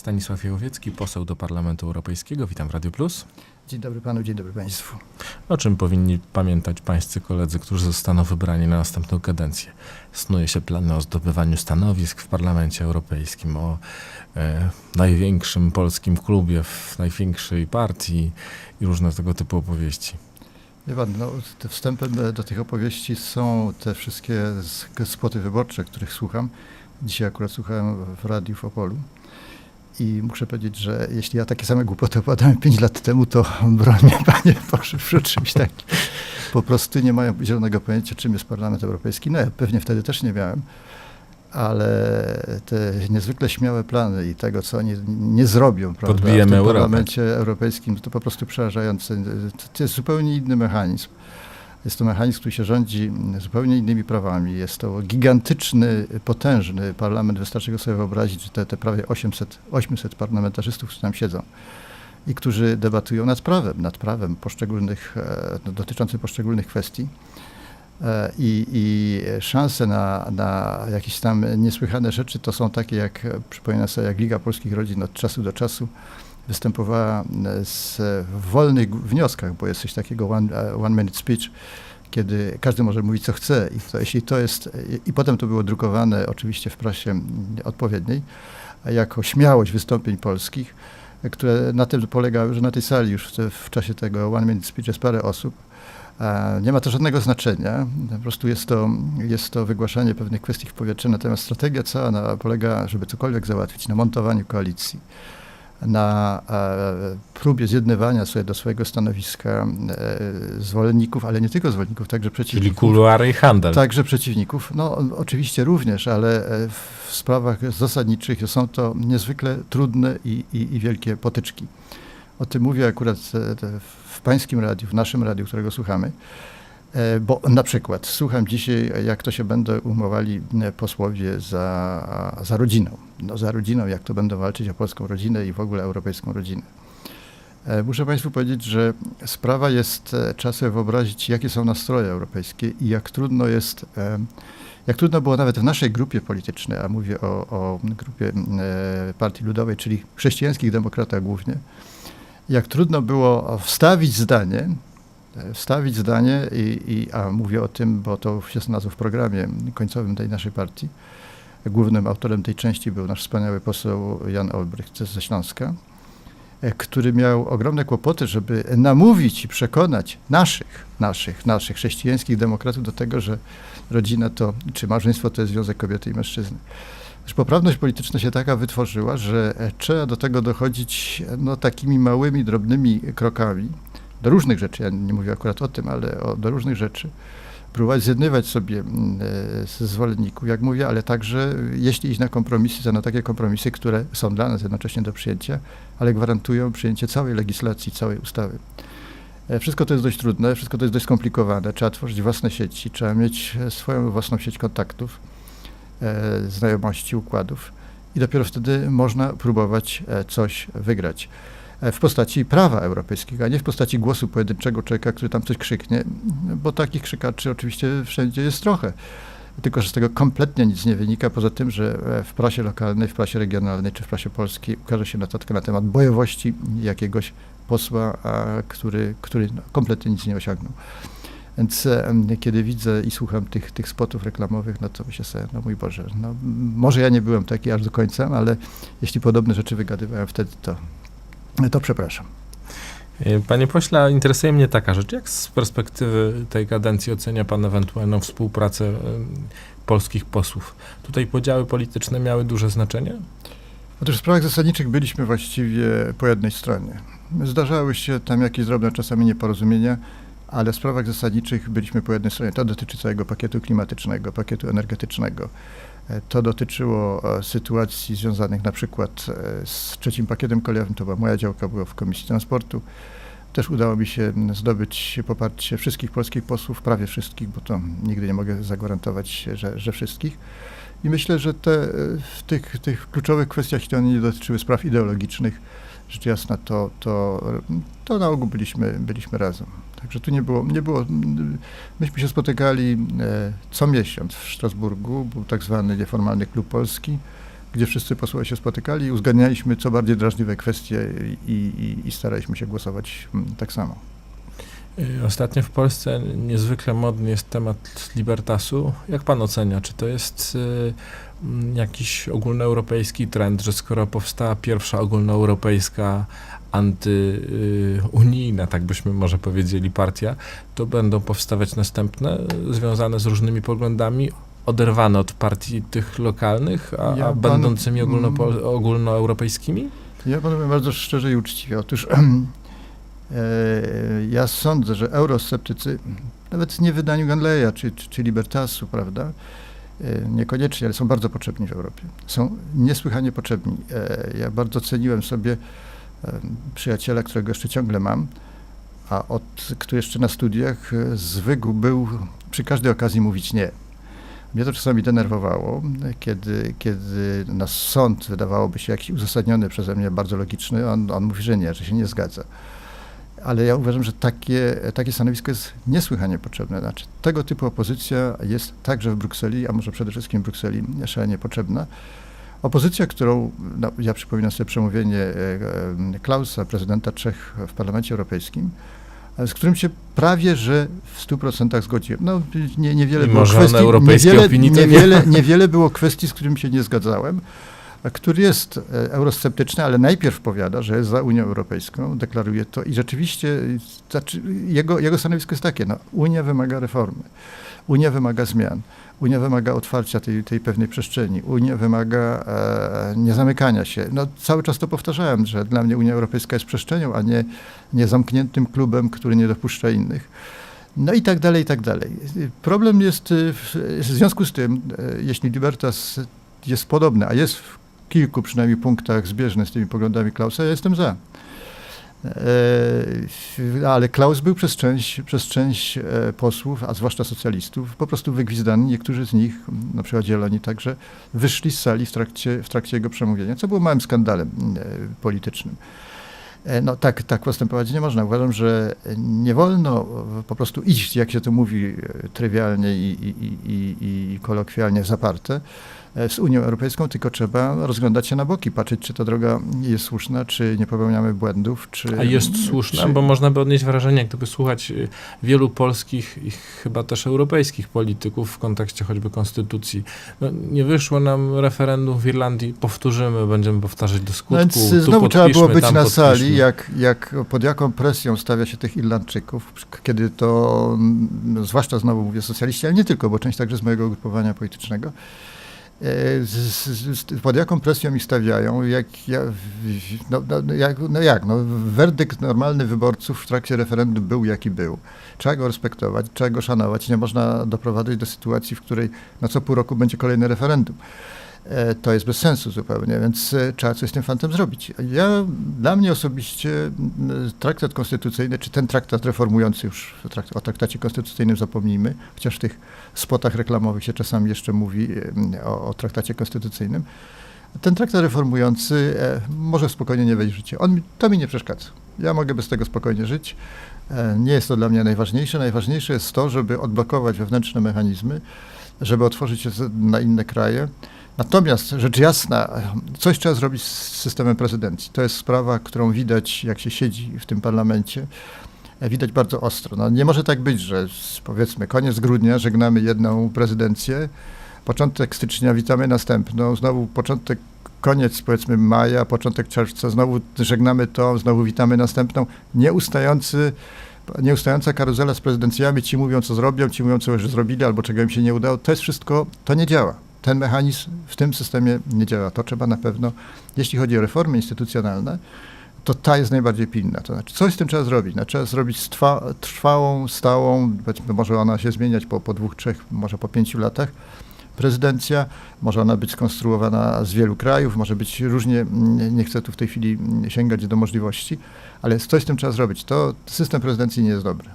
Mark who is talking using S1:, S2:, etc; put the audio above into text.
S1: Stanisław Jełowiecki, poseł do Parlamentu Europejskiego. Witam w Radio Plus.
S2: Dzień dobry panu, dzień dobry państwu.
S1: O czym powinni pamiętać pańscy koledzy, którzy zostaną wybrani na następną kadencję? Snuje się plany o zdobywaniu stanowisk w Parlamencie Europejskim, o e, największym polskim klubie, w największej partii i różne tego typu opowieści.
S2: Wie pan, no, wstępem do tych opowieści są te wszystkie spoty wyborcze, których słucham. Dzisiaj akurat słuchałem w radiu w Opolu. I muszę powiedzieć, że jeśli ja takie same głupoty opowiadałem 5 lat temu, to broń mnie, panie Boże, przed czymś takim. Po prostu nie mają zielonego pojęcia, czym jest Parlament Europejski. No ja pewnie wtedy też nie miałem, ale te niezwykle śmiałe plany i tego, co oni nie zrobią prawda, w tym
S1: Europę.
S2: Parlamencie Europejskim, to po prostu przerażające. To jest zupełnie inny mechanizm. Jest to mechanizm, który się rządzi zupełnie innymi prawami. Jest to gigantyczny, potężny parlament. Wystarczy go sobie wyobrazić, że te, te prawie 800, 800 parlamentarzystów, którzy tam siedzą i którzy debatują nad prawem, nad prawem poszczególnych, e, no, dotyczącym poszczególnych kwestii. E, I, I szanse na, na jakieś tam niesłychane rzeczy to są takie, jak przypominam sobie, jak Liga Polskich Rodzin od czasu do czasu występowała e, z, w wolnych wnioskach, bo jest coś takiego one, e, one minute speech, kiedy każdy może mówić co chce i to, jeśli to jest, i potem to było drukowane oczywiście w prasie odpowiedniej, jako śmiałość wystąpień polskich, e, które na tym polegały, że na tej sali już w, w czasie tego one minute speech jest parę osób, Nie ma to żadnego znaczenia. Po prostu jest to, jest to wygłaszanie pewnych kwestii w powietrze. Natomiast strategia cała na, polega, żeby cokolwiek załatwić, na montowaniu koalicji, na e, próbie zjednywania sobie do swojego stanowiska e, zwolenników, ale nie tylko zwolenników, także
S1: Czyli
S2: przeciwników.
S1: kuluary i handel.
S2: Także przeciwników. No oczywiście również, ale e, w sprawach zasadniczych są to niezwykle trudne i, i, i wielkie potyczki. O tym mówię akurat w pańskim radiu, w naszym radiu, którego słuchamy. E, Bo na przykład słucham dzisiaj, jak to się będą umowali e, posłowie za, za rodziną. No, za rodziną, jak to będą walczyć o polską rodzinę i w ogóle europejską rodzinę. E, Muszę Państwu powiedzieć, że sprawa jest, sobie wyobrazić, jakie są nastroje europejskie i jak trudno jest, jak trudno było nawet w naszej grupie politycznej, a mówię o, o grupie Partii Ludowej, czyli chrześcijańskich demokratach głównie, jak trudno było wstawić zdanie, wstawić zdanie, i, i, a mówię o tym, bo to się znalazło w programie końcowym tej naszej partii. Głównym autorem tej części był nasz wspaniały poseł Jan Olbrycht ze Śląska, e, który miał ogromne kłopoty, żeby namówić i przekonać naszych, naszych, naszych chrześcijańskich demokratów do tego, że rodzina to, czy małżeństwo to jest związek kobiety i mężczyzny. Już poprawność polityczna się taka wytworzyła, że e, trzeba do tego dochodzić e, no, takimi małymi, drobnymi krokami do różnych rzeczy. Ja nie mówię akurat o tym, ale o, do różnych rzeczy. Próbować zjednywać sobie mm, e, z zwolenników, jak mówię, ale także e, jeśli iść na kompromisy, to na takie kompromisy, które są dla nas jednocześnie do przyjęcia, ale gwarantują przyjęcie całej legislacji, całej ustawy. E, Wszystko to jest dość trudne, wszystko to jest dość skomplikowane. Trzeba tworzyć własne sieci, trzeba mieć swoją własną sieć kontaktów, znajomości, układów i dopiero wtedy można próbować coś wygrać. E, W postaci prawa europejskiego, a nie w postaci głosu pojedynczego człowieka, który tam coś krzyknie, bo takich krzykaczy oczywiście wszędzie jest trochę. Tylko, że z tego kompletnie nic nie wynika, poza tym, że e, w prasie lokalnej, w prasie regionalnej czy w prasie polskiej ukaże się notatka na temat bojowości jakiegoś posła, który, który no, kompletnie nic nie osiągnął. Więc e, kiedy widzę i słucham tych, tych spotów reklamowych, no to myślę sobie, no mój Boże, no, może ja nie byłem taki aż do końca, ale jeśli podobne rzeczy wygadywałem wtedy, to, to przepraszam.
S1: E, Panie pośle, interesuje mnie taka rzecz. Jak z perspektywy tej kadencji ocenia pan ewentualną współpracę e, polskich posłów? Tutaj podziały polityczne miały duże znaczenie?
S2: Otóż w sprawach zasadniczych byliśmy właściwie po jednej stronie. Zdarzały się tam jakieś drobne czasami nieporozumienia, ale w sprawach zasadniczych byliśmy po jednej stronie. To dotyczy całego pakietu klimatycznego, pakietu energetycznego. E, To dotyczyło e, sytuacji związanych na przykład e, z trzecim pakietem kolejowym. To była moja działka, była w Komisji Transportu. Też udało mi się zdobyć poparcie wszystkich polskich posłów, prawie wszystkich, bo to nigdy nie mogę zagwarantować, że, że wszystkich. I myślę, że te, w tych, tych kluczowych kwestiach, one nie dotyczyły spraw ideologicznych, rzecz jasna, to, to, to na ogół byliśmy, byliśmy razem. Także tu nie było, nie było. Myśmy się spotykali e, co miesiąc w Strasburgu, był tak zwany nieformalny klub polski, gdzie wszyscy posłowie się spotykali i uzgadnialiśmy co bardziej drażliwe kwestie i, i, i staraliśmy się głosować mm, tak samo.
S1: Y, Ostatnio w Polsce niezwykle modny jest temat libertasu. Jak pan ocenia, czy to jest y, jakiś ogólnoeuropejski trend, że skoro powstała pierwsza ogólnoeuropejska antyunijna, tak byśmy może powiedzieli, partia, to będą powstawać następne związane z różnymi poglądami, oderwane od partii tych lokalnych, a,
S2: Ja
S1: a będącymi
S2: mm.
S1: ogólnoeuropejskimi?
S2: Ja panu powiem bardzo szczerze i uczciwie. Otóż ja sądzę, że eurosceptycy, nawet w niewydaniu Ganleya czy, czy, czy Libertasu, prawda, e, niekoniecznie, ale są bardzo potrzebni w Europie. Są niesłychanie potrzebni. E, ja bardzo ceniłem sobie e, przyjaciela, którego jeszcze ciągle mam, a od, który jeszcze na studiach e, zwykł był przy każdej okazji mówić nie. Mnie to czasami denerwowało, kiedy, kiedy nasz sąd wydawałoby się jakiś uzasadniony przeze mnie, bardzo logiczny, on, on mówi, że nie, że się nie zgadza. Ale ja uważam, że takie, takie stanowisko jest niesłychanie potrzebne. Znaczy, tego typu opozycja jest także w Brukseli, a może przede wszystkim w Brukseli szalenie potrzebna. Opozycja, którą, no, ja przypominam sobie przemówienie e, e, Klausa, prezydenta Czech w Parlamencie Europejskim, z którym się prawie, że w 100% zgodziłem. No, nie, niewiele było kwestii, niewiele, niewiele, niewiele było kwestii, z którymi się nie zgadzałem, który jest e, eurosceptyczny, ale najpierw powiada, że jest za Unią Europejską, deklaruje to i rzeczywiście znaczy, jego, jego stanowisko jest takie, no, Unia wymaga reformy, Unia wymaga zmian, Unia wymaga otwarcia tej, tej pewnej przestrzeni, Unia wymaga e, niezamykania się. No, cały czas to powtarzałem, że dla mnie Unia Europejska jest przestrzenią, a nie, nie zamkniętym klubem, który nie dopuszcza innych. No i tak dalej, i tak dalej. Problem jest y, w, w związku z tym, e, jeśli Libertas jest podobny, a jest w kilku przynajmniej punktach zbieżny z tymi poglądami Klausa, ja jestem za. E, ale Klaus był przez część, przez część e, posłów, a zwłaszcza socjalistów, po prostu wygwizdany. Niektórzy z nich, na przykład Zieloni także, wyszli z sali w trakcie, w trakcie jego przemówienia, co było małym skandalem e, politycznym. No tak, tak postępować nie można. Uważam, że nie wolno po prostu iść, jak się to mówi trywialnie i, i, i, i, kolokwialnie zaparte z Unią Europejską, tylko trzeba rozglądać się na boki, patrzeć, czy ta droga jest słuszna, czy nie popełniamy błędów, czy...
S1: A jest słuszna,
S2: czy,
S1: bo można by odnieść wrażenie, gdyby słuchać y, wielu polskich i chyba też europejskich polityków w kontekście choćby konstytucji. No, nie wyszło nam referendum w Irlandii, powtórzymy, będziemy powtarzać do skutku.
S2: No Więc znowu trzeba było być na
S1: podpiszmy.
S2: sali, jak, jak pod jaką presją stawia się tych Irlandczyków, kiedy to, zwłaszcza znowu mówię socjaliści, ale nie tylko, bo część także z mojego ugrupowania politycznego, z, z, z, pod jaką presją ich stawiają, jak, ja, w- no, no, jak, no jak, no, werdykt normalny wyborców w trakcie referendum był jaki był. Trzeba go respektować, trzeba go szanować, nie można doprowadzić do sytuacji, w której na co pół roku będzie kolejne referendum. E, To jest bez sensu zupełnie, więc e, trzeba coś z tym fantem zrobić. Ja, dla mnie osobiście m, traktat konstytucyjny, czy ten traktat reformujący już, o trak- o traktacie konstytucyjnym zapomnijmy, chociaż w tych spotach reklamowych się czasami jeszcze mówi o, o traktacie konstytucyjnym, ten traktat reformujący e, może spokojnie nie wejść w życie. On, to mi nie przeszkadza. Ja mogę bez tego spokojnie żyć. E, Nie jest to dla mnie najważniejsze. Najważniejsze jest to, żeby odblokować wewnętrzne mechanizmy, żeby otworzyć się na inne kraje. Natomiast rzecz jasna, coś trzeba zrobić z systemem prezydencji. To jest sprawa, którą widać, jak się siedzi w tym parlamencie. e, Widać bardzo ostro. No, nie może tak być, że powiedzmy koniec grudnia żegnamy jedną prezydencję, początek stycznia witamy następną, znowu początek, koniec powiedzmy maja, początek czerwca, znowu żegnamy tą, znowu witamy następną. Nieustający, nieustająca karuzela z prezydencjami, ci mówią co zrobią, ci mówią co już zrobili albo czego im się nie udało. To jest wszystko, to nie działa. Ten mechanizm w tym systemie nie działa. To trzeba na pewno, jeśli chodzi o reformy instytucjonalne, to ta jest najbardziej pilna. To znaczy, coś z tym trzeba zrobić. No, trzeba zrobić stwa, trwałą, stałą, może ona się zmieniać po, po dwóch, trzech, może po pięciu latach. Prezydencja, może ona być skonstruowana z wielu krajów, może być różnie, nie, chcę tu w tej chwili sięgać do możliwości, ale coś z tym trzeba zrobić. To system prezydencji nie jest dobry.